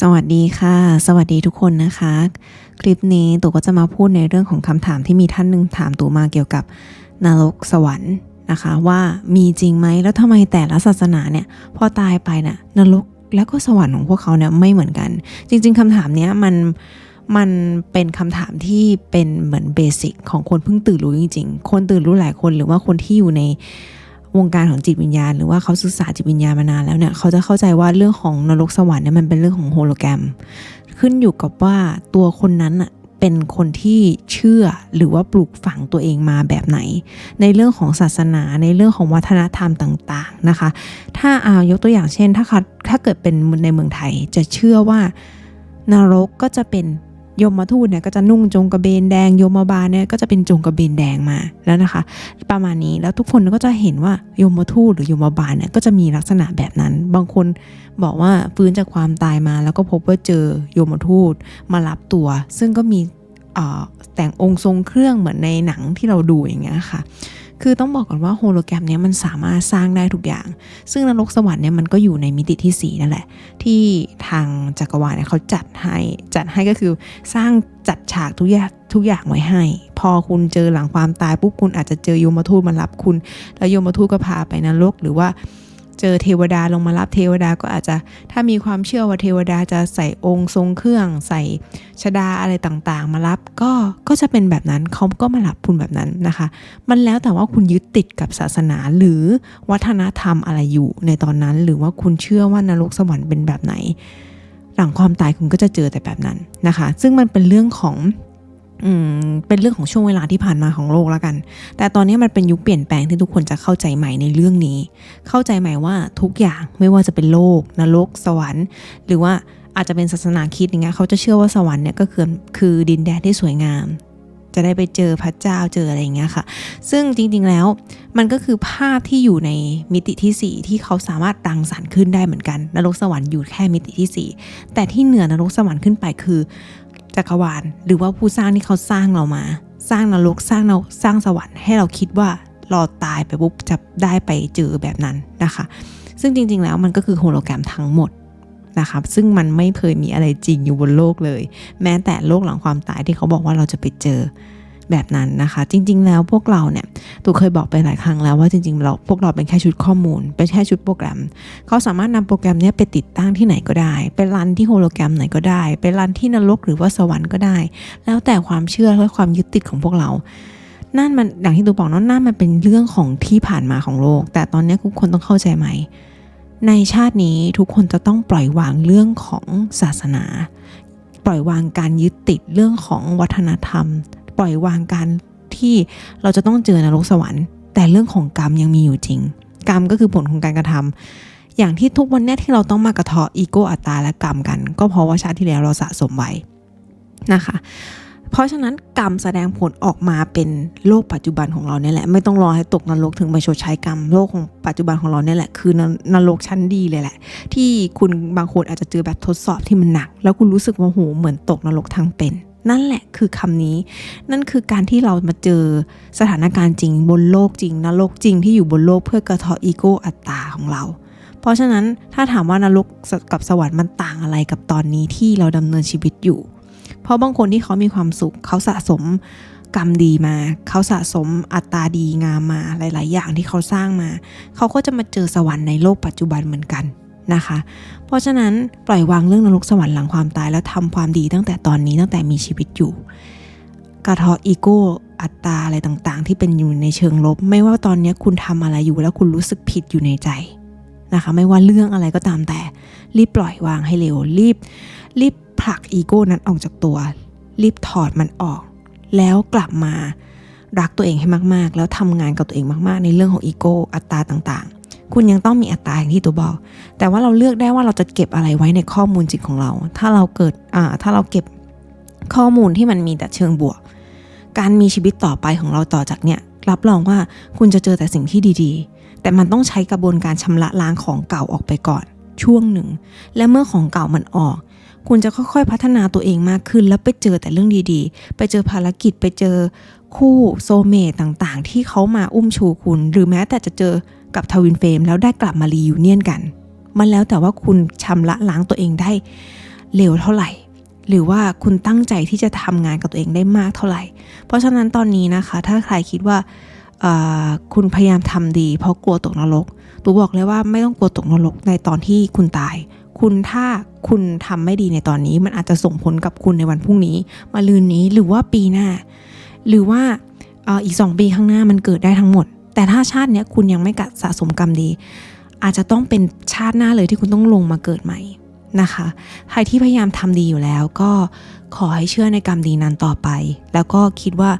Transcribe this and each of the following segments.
สวัสดีค่ะ สวัสดีทุกคนนะคะ คลิปนี้ตู่ก็จะมาพูดในเรื่องของคำถามที่มีท่านหนึ่งถามตู่มาเกี่ยวกับนรกสวรรค์นะคะ ว่ามีจริงไหมแล้วทำไมแต่ละศาสนาเนี่ยพอตายไปน่ะนรกแล้วก็สวรรค์ของพวกเขาเนี่ยไม่เหมือนกัน จริง ๆคำถามเนี้ยมันมันเป็นคำถามที่เป็นเหมือนเบสิกของคนเพิ่งตื่นรู้จริง ๆ คนตื่นรู้หลายคนหรือว่าคนที่อยู่ใน วงการของจิตวิญญาณ หรือว่าเขาศึกษาจิตวิญญาณมานานแล้วเนี่ยเขาจะเข้าใจว่าเรื่องของนรกสวรรค์เนี่ยมันเป็นเรื่องของโฮโลแกรม ขึ้นอยู่กับว่าตัวคนนั้นอะเป็นคนที่เชื่อหรือว่าปลูกฝังตัวเองมาแบบไหน ในเรื่องของศาสนาในเรื่องของวัฒนธรรมต่างๆนะคะ ถ้าเอายกตัวอย่างเช่น ถ้าเขาถ้าเกิดเป็นในเมืองไทยจะเชื่อว่านรกก็จะเป็น ยมมาทูตเนี่ยก็จะนุ่งจงกระเบนแดง โยมบาลเนี่ยก็จะเป็นจงกระเบนแดงมาแล้วนะคะ ประมาณนี้แล้วทุกคนก็จะเห็นว่าโยมทูตหรือโยมบาลเนี่ยก็จะมีลักษณะแบบนั้น บางคนบอกว่าฟื้นจากความตายมา แล้วก็พบว่าเจอโยมทูตมารับตัว ซึ่งก็มีเอ่อแต่งองค์ทรงเครื่องเหมือนในหนังที่เราดูอย่างเงี้ยค่ะ คือต้องบอกก่อนว่าโฮโลแกรมเนี้ยมันสามารถสร้างได้ทุกอย่าง ซึ่งนรกสวรรค์เนี่ยมันก็อยู่ในมิติที่ 4 นั่นแหละ ที่ทางจักรวาลเนี่ยเขาจัดให้จัดให้ก็คือสร้างจัดฉากทุกอย่างทุกอย่างไว้ให้ พอคุณเจอหลังความตายปุ๊บคุณอาจจะเจอโยมทูตมารับคุณ แล้วโยมทูตก็พาไปนรกหรือว่า เจอเทวดาลงมารับเทวดาก็อาจจะถ้ามีความเชื่อว่าเทวดาจะใส่องค์ทรงเครื่อง ใส่ชดาอะไรต่างๆ มารับก็ก็จะเป็นแบบนั้นเขาก็มารับคุณแบบนั้นนะคะ มันแล้วแต่ว่าคุณยึดติดกับศาสนาหรือวัฒนธรรมอะไรอยู่ในตอนนั้น หรือว่าคุณเชื่อว่านรกสวรรค์เป็นแบบไหน หลังความตายคุณก็จะเจอแต่แบบนั้นนะคะ ซึ่งมันเป็นเรื่องของ เป็นเรื่องของช่วงเวลาที่ผ่านมาของโลกแล้วกัน แต่ตอนนี้มันเป็นยุคเปลี่ยนแปลงที่ทุกคนจะเข้าใจใหม่ในเรื่องนี้ เข้าใจใหม่ว่าทุกอย่างไม่ว่าจะเป็นโลกนรกสวรรค์ หรือว่าอาจจะเป็นศาสนาคิดอย่างเงี้ยเขาจะเชื่อว่าสวรรค์เนี่ยก็คือคือดินแดนที่สวยงาม จะได้ไปเจอพระเจ้าเจออะไรอย่างเงี้ยค่ะ ซึ่งจริงๆแล้วมันก็คือภาพที่อยู่ในมิติที่ 4 ที่เขาสามารถรังสรรค์ขึ้นได้เหมือนกัน นรกสวรรค์อยู่แค่มิติที่ 4 แต่ที่เหนือนรกสวรรค์ขึ้นไปคือ จักรวาล หรือว่าผู้สร้างที่เขาสร้างเรามา สร้างนรกสร้างเราสร้างสวรรค์ให้เราคิดว่าเราตายไปปุ๊บจะได้ไปเจอแบบนั้นนะคะ ซึ่งจริง ๆ แล้วมันก็คือโฮโลแกรมทั้งหมดนะคะซึ่งมันไม่เคยมีอะไรจริงอยู่บนโลกเลย แม้แต่โลกหลังความตายที่เขาบอกว่าเราจะไปเจอ แบบนั้นนะคะ จริง ๆ แล้วพวกเราเนี่ยตูเคยบอกไปหลายครั้งแล้วว่าจริงๆเราพวกเราเป็นแค่ชุดข้อมูล เป็นแค่ชุดโปรแกรม เขาสามารถนำโปรแกรมนี้ไปติดตั้งที่ไหนก็ได้ ไปรันที่โฮโลแกรมไหนก็ได้ ไปรันที่นรกหรือว่าสวรรค์ก็ได้ แล้วแต่ความเชื่อและความยึดติดของพวกเรานั่นมันอย่างที่ตูบอกนาะนั่นมันเป็นเรื่องของที่ผ่านมาของโลก แต่ตอนนี้ทุกคนต้องเข้าใจไหมในชาตินี้ทุกคนจะต้องปล่อยวางเรื่องของศาสนา ปล่อยวางการยึดติดเรื่องของวัฒนธรรม ปล่อยวางการที่เราจะต้องเจอนรกสวรรค์ แต่เรื่องของกรรมยังมีอยู่จริง กรรมก็คือผลของการกระทำอย่างที่ทุกวันนี้ที่เราต้องมากระเทาะอีโก้อัตตาและกรรมกัน ก็เพราะว่าชาติที่แล้วเราสะสมไว้นะคะ เพราะฉะนั้นกรรมแสดงผลออกมาเป็นโลกปัจจุบันของเราเนี่ยแหละ ไม่ต้องรอให้ตกนรกถึงไปชดใช้กรรมโลกของปัจจุบันของเราเนี่ยแหละ คือนนรกชั้นดีเลยแหละ ที่คุณบางคนอาจจะเจอแบบทดสอบที่มันหนัก แล้วคุณรู้สึกว่าโหเหมือนตกนรกทั้งเป็น นั่นแหละคือคำนี้ นั่นคือการที่เรามาเจอสถานการณ์จริงบนโลกจริงนรกจริงที่อยู่บนโลกเพื่อกระเทาะอีโก้อัตตาของเรา เพราะฉะนั้นถ้าถามว่านรกกับสวรรค์มันต่างอะไรกับตอนนี้ที่เราดำเนินชีวิตอยู่ เพราะบางคนที่เขามีความสุขเขาสะสมกรรมดีมา เขาสะสมอัตราดีงามมาหลาย ๆ อย่างที่เขาสร้างมา เขาก็จะมาเจอสวรรค์ในโลกปัจจุบันเหมือนกัน นะคะ เพราะฉะนั้นปล่อยวางเรื่องนรกสวรรค์หลังความตายแล้วทำความดีตั้งแต่ตอนนี้ตั้งแต่มีชีวิตอยู่ กระเทาะอีโก้อัตตาอะไรต่างๆ ที่เป็นอยู่ในเชิงลบ ไม่ว่าตอนนี้คุณทำอะไรอยู่แล้วคุณรู้สึกผิดอยู่ในใจนะคะ ไม่ว่าเรื่องอะไรก็ตามแต่ รีบปล่อยวางให้เร็วรีบ รีบผลักอีโก้นั้นออกจากตัว รีบถอดมันออก แล้วกลับมารักตัวเองให้มากๆ แล้วทำงานกับตัวเองมากๆ ในเรื่องของอีโก้อัตตาต่างๆ คุณยังต้องมีอัตตาอย่างที่ตัวบอก แต่ว่าเราเลือกได้ว่าเราจะเก็บอะไรไว้ในข้อมูลจิตของเรา ถ้าเราเกิดอ่าถ้าเราเก็บข้อมูลที่มันมีแต่เชิงบวก การมีชีวิตต่อไปของเราต่อจากเนี่ยรับรองว่าคุณจะเจอแต่สิ่งที่ดีๆ แต่มันต้องใช้กระบวนการชำระล้างของเก่าออกไปก่อน ช่วงหนึ่ง และเมื่อของเก่ามันออก คุณจะค่อยๆพัฒนาตัวเองมากขึ้น แล้วไปเจอแต่เรื่องดีๆ ไปเจอภารกิจไปเจอคู่โซเมตต่างๆ ที่เขามาอุ้มชูคุณ หรือแม้แต่จะเจอ กับทวินเฟรมแล้วได้กลับมารียูเนียนกัน มันแล้วแต่ว่าคุณชำระล้างตัวเองได้เร็วเท่าไหร่ หรือว่าคุณตั้งใจที่จะทำงานกับตัวเองได้มากเท่าไหร่ เพราะฉะนั้นตอนนี้นะคะ ถ้าใครคิดว่าคุณพยายามทำดี เพราะกลัวตกนรกตูบอกเลยว่าไม่ต้องกลัวตกนรกในตอนที่คุณตาย คุณถ้าคุณทำไม่ดีในตอนนี้ มันอาจจะส่งผลกับคุณในวันพรุ่งนี้ มาลืนนี้หรือว่าปีหน้า หรือว่าอีกสองปีข้างหน้ามันเกิดได้ทั้งหมด แต่ถ้าชาตินี้คุณยังไม่กัดสะสมกรรมดี อาจจะต้องเป็นชาติหน้าเลยที่คุณต้องลงมาเกิดใหม่นะคะ ใครที่พยายามทำดีอยู่แล้วก็ขอให้เชื่อในกรรมดีนั้นต่อไป แล้วก็คิดว่า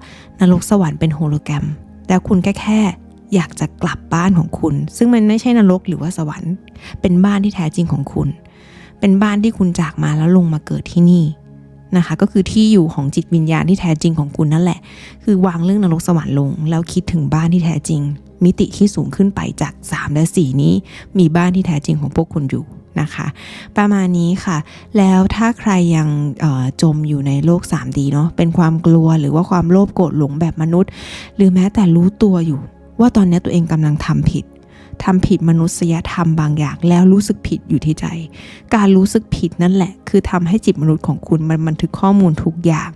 นรกสวรรค์เป็นโฮโลแกรม แล้วคุณแค่แค่อยากจะกลับบ้านของคุณ ซึ่งมันไม่ใช่นรกหรือว่าสวรรค์ เป็นบ้านที่แท้จริงของคุณ เป็นบ้านที่คุณจากมาแล้วลงมาเกิดที่นี่ นะคะ ก็คือที่อยู่ของจิตวิญญาณที่แท้จริงของคุณนั่นแหละ คือวางเรื่องนรกสวรรค์ลง แล้วคิดถึงบ้านที่แท้จริง มิติที่สูงขึ้นไปจาก 3 และ 4 นี้ มีบ้านที่แท้จริงของพวกคุณอยู่นะคะ ประมาณนี้ค่ะ แล้วถ้าใครยังจมอยู่ในโลก 3D เนาะเป็นความกลัวหรือว่าความโลภโกรธหลงแบบมนุษย์ หรือแม้แต่รู้ตัวอยู่ ว่าตอนนี้ตัวเองกำลังทำผิด ทำผิดมนุษยธรรมบางอย่าง แล้วรู้สึกผิดอยู่ที่ใจ การรู้สึกผิดนั่นแหละ คือทำให้จิตมนุษย์ของคุณมันบันทึกข้อมูลทุกอย่าง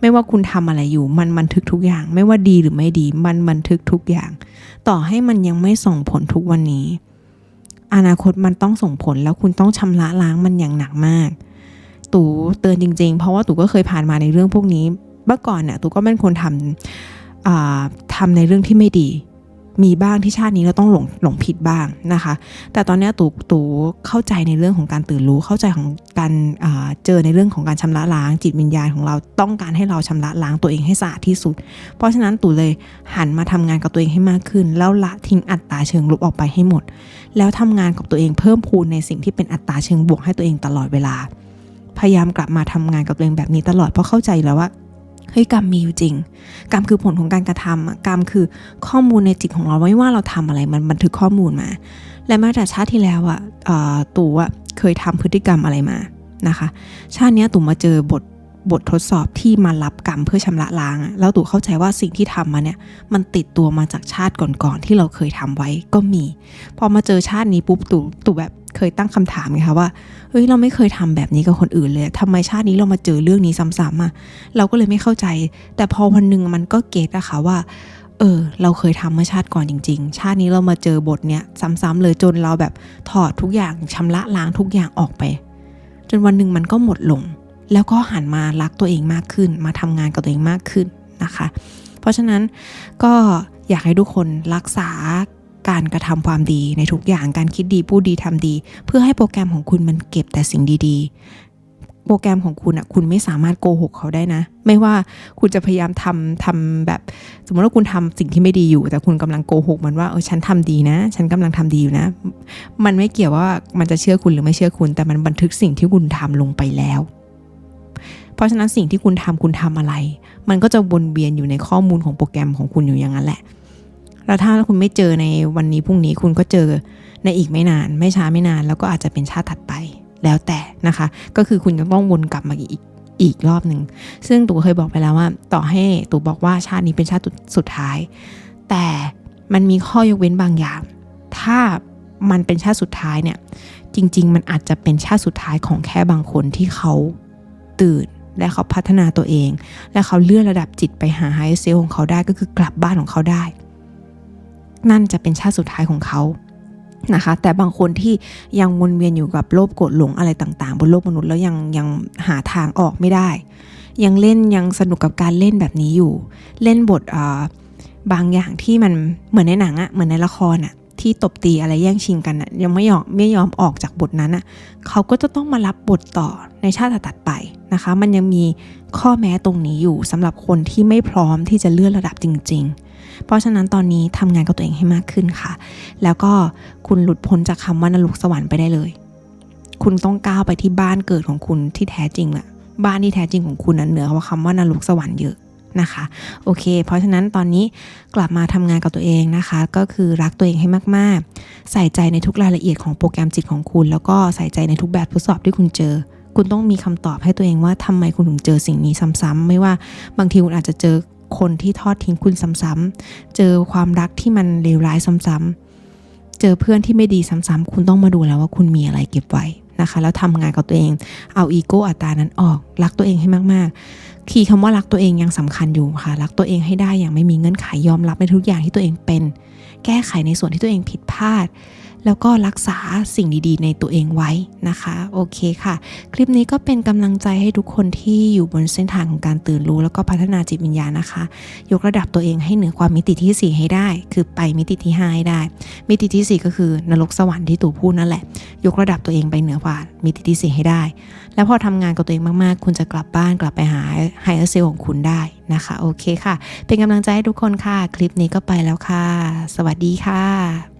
ไม่ว่าคุณทำอะไรอยู่ มันบันทึกทุกอย่าง ไม่ว่าดีหรือไม่ดี มันบันทึกทุกอย่าง ต่อให้มันยังไม่ส่งผลทุกวันนี้ อนาคตมันต้องส่งผลแล้วคุณต้องชำระล้างมันอย่างหนักมาก ตู่เตือนจริง ๆ เพราะว่าตู่ก็เคยผ่านมาในเรื่องพวกนี้ เมื่อก่อนเนี่ยตู่ก็เป็นคนทำทำในเรื่องที่ไม่ดี มีบ้างที่ชาตินี้เราต้องหลงหลงผิดบ้างนะคะ แต่ตอนนี้ตูตูเข้าใจในเรื่องของการตื่นรู้ เข้าใจของการเจอในเรื่องของการชำระล้างจิตวิญญาณของเราต้องการให้เราชำระล้างตัวเองให้สะอาดที่สุด เพราะฉะนั้นตู่เลยหันมาทำงานกับตัวเองให้มากขึ้น แล้วละทิ้งอัตตาเชิงลบออกไปให้หมด แล้วทำงานกับตัวเองเพิ่มพูนในสิ่งที่เป็นอัตตาเชิงบวกให้ตัวเองตลอดเวลา พยายามกลับมาทำงานกับตัวเองแบบนี้ตลอดเพราะเข้าใจแล้วว่า เฮ้ยกรรมมีอยู่จริง กรรมคือผลของการกระทำกรรมคือข้อมูลในจิตของเราไม่ว่าเราทำอะไรมันบันทึกข้อมูลมา และม้แต่ชาติที่แล้วอะตู่อะเคยทำพฤติกรรมอะไรมานะคะ ชาตินี้ตู่มาเจอบทบททดสอบที่มารับกรรมเพื่อชำระล้างอะแล้วตู่เข้าใจว่าสิ่งที่ทำมาเนี่ยมันติดตัวมาจากชาติก่อนๆที่เราเคยทำไว้ก็มี พอมาเจอชาตินี้ปุ๊บตู่ตู่แบบ เคยตั้งคำถามไงคะว่าเฮ้ยเราไม่เคยทำแบบนี้กับคนอื่นเลยทำไมชาตินี้เรามาเจอเรื่องนี้ซ้ำๆอะเราก็เลยไม่เข้าใจ แต่พอวันหนึ่งมันก็เก็ตอะค่ะว่าเออเราเคยทำเมื่อชาติก่อนจริง ๆ ชาตินี้เรามาเจอบทเนี้ยซ้ำๆเลยจนเราแบบถอดทุกอย่างชำระล้างทุกอย่างออกไป จนวันหนึ่งมันก็หมดลง แล้วก็หันมารักตัวเองมากขึ้น มาทำงานกับตัวเองมากขึ้นนะคะ เพราะฉะนั้นก็อยากให้ทุกคนรักษา การกระทำความดีในทุกอย่างการคิดดีพูดดีทำดี เพื่อให้โปรแกรมของคุณมันเก็บแต่สิ่งดีๆ โปรแกรมของคุณอะคุณไม่สามารถโกหกเขาได้นะ ไม่ว่าคุณจะพยายามทำทำแบบ สมมติว่าคุณทำสิ่งที่ไม่ดีอยู่ แต่คุณกำลังโกหกมันว่าเออฉันทำดีนะ ฉันกำลังทำดีอยู่นะ มันไม่เกี่ยวว่ามันจะเชื่อคุณหรือไม่เชื่อคุณ แต่มันบันทึกสิ่งที่คุณทำลงไปแล้วเพราะฉะนั้นสิ่งที่คุณทำคุณทำอะไร มันก็จะวนเวียนอยู่ในข้อมูลของโปรแกรมของคุณอยู่อย่างนั้นแหละ แล้วถ้าคุณไม่เจอในวันนี้พรุ่งนี้คุณก็เจอในอีกไม่นาน ไม่ช้าไม่นาน แล้วก็อาจจะเป็นชาติถัดไปแล้วแต่นะคะ ก็คือคุณจะต้องวนกลับมาอีกอีกรอบหนึ่งซึ่งตู่เคยบอกไปแล้วว่า ต่อให้ตู่บอกว่าชาตินี้เป็นชาติสุดท้าย แต่มันมีข้อยกเว้นบางอย่าง ถ้ามันเป็นชาติสุดท้ายเนี่ย จริง ๆ มันอาจจะเป็นชาติสุดท้ายของแค่บางคนที่เขาตื่นและเขาพัฒนาตัวเอง และเขาเลื่อนระดับจิตไปหาไฮเซลของเขาได้ก็คือกลับบ้านของเขาได้ นั่นจะเป็นชาติสุดท้ายของเขานะคะ แต่บางคนที่ยังวนเวียนอยู่กับโลภโกรธหลงอะไรต่างๆ บนโลกมนุษย์แล้วยังยังหาทางออกไม่ได้ ยังเล่นยังสนุกกับการเล่นแบบนี้อยู่ เล่นบทบางอย่างที่มันเหมือนในหนังอะเหมือนในละครอะที่ตบตีอะไรแย่งชิงกันอะยังไม่ยอมไม่ยอมออกจากบทนั้นอะเขาก็จะต้องมารับบทต่อในชาติถัดไปนะคะ มันยังมีข้อแม้ตรงนี้อยู่สำหรับคนที่ไม่พร้อมที่จะเลื่อนระดับจริง ๆ เพราะฉะนั้นตอนนี้ทำงานกับตัวเองให้มากขึ้นค่ะ แล้วก็คุณหลุดพ้นจากคำว่านรกสวรรค์ไปได้เลย คุณต้องก้าวไปที่บ้านเกิดของคุณที่แท้จริงแหละบ้านที่แท้จริงของคุณนั้นเหนือกว่าคำว่านรกสวรรค์เยอะนะคะ โอเค เพราะฉะนั้นตอนนี้กลับมาทำงานกับตัวเองนะคะ ก็คือรักตัวเองให้มากๆ ใส่ใจในทุกรายละเอียดของโปรแกรมจิตของคุณ แล้วก็ใส่ใจในทุกแบบทดสอบที่คุณเจอ คุณต้องมีคำตอบให้ตัวเองว่าทำไมคุณถึงเจอสิ่งนี้ซ้ำๆไม่ว่าบางทีคุณอาจจะเจอ คนที่ทอดทิ้งคุณซ้ำๆ เจอความรักที่มันเลวร้ายซ้ำๆ เจอเพื่อนที่ไม่ดีซ้ำๆ คุณต้องมาดูแล้วว่าคุณมีอะไรเก็บไว้นะคะ แล้วทำงานกับตัวเอง เอาอีโก้อัตรานั้นออก รักตัวเองให้มากๆ คีย์คำว่ารักตัวเองยังสำคัญอยู่ค่ะ รักตัวเองให้ได้อย่างไม่มีเงื่อนไขยอมรับในทุกอย่างที่ตัวเองเป็น แก้ไขในส่วนที่ตัวเองผิดพลาด แล้วก็รักษาสิ่งดีๆ ในตัวเองไว้นะคะ โอเคค่ะ คลิปนี้ก็เป็นกำลังใจให้ทุกคนที่อยู่บนเส้นทางของการตื่นรู้ แล้วก็พัฒนาจิตวิญญาณนะคะ ยกระดับตัวเองให้เหนือความมิติที่ 4 ให้ได้ คือไปมิติที่5ให้ได้ มิติที่ 4 ก็คือนรกสวรรค์ที่ตู่พูดนั่นแหละ ยกระดับตัวเองไปเหนือกว่ามิติที่ 4 ให้ได้ แล้วพอทำงานกับตัวเองมากๆ คุณจะกลับบ้านกลับไปหาไฮเออร์เซลของคุณได้นะคะ โอเคค่ะ เป็นกำลังใจให้ทุกคนค่ะ คลิปนี้ก็ไปแล้วค่ะ สวัสดีค่ะ